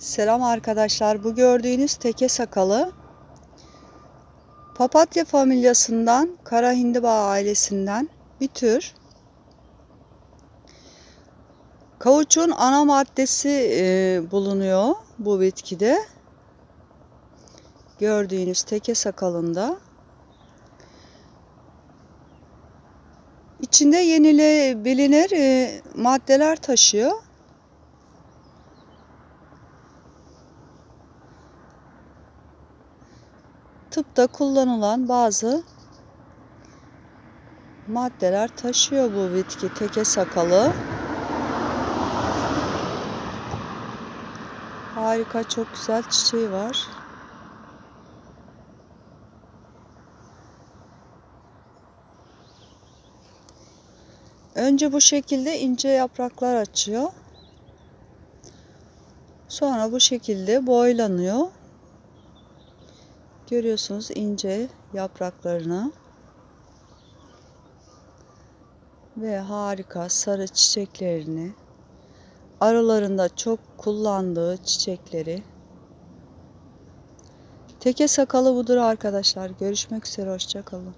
Selam arkadaşlar. Bu gördüğünüz teke sakalı papatya familyasından, kara hindiba ailesinden bir tür. Kauçuğun ana maddesi e, bulunuyor bu bitkide. Gördüğünüz teke sakalında. İçinde yenilebilir e, maddeler taşıyor. Tıpta kullanılan bazı maddeler taşıyor bu bitki teke sakalı. Harika çok güzel çiçeği var. Önce bu şekilde ince yapraklar açıyor. Sonra bu şekilde boylanıyor. Görüyorsunuz ince yapraklarını. Ve harika sarı çiçeklerini. Aralarında çok kullandığı çiçekleri. Teke sakalı budur arkadaşlar. Görüşmek üzere. Hoşçakalın.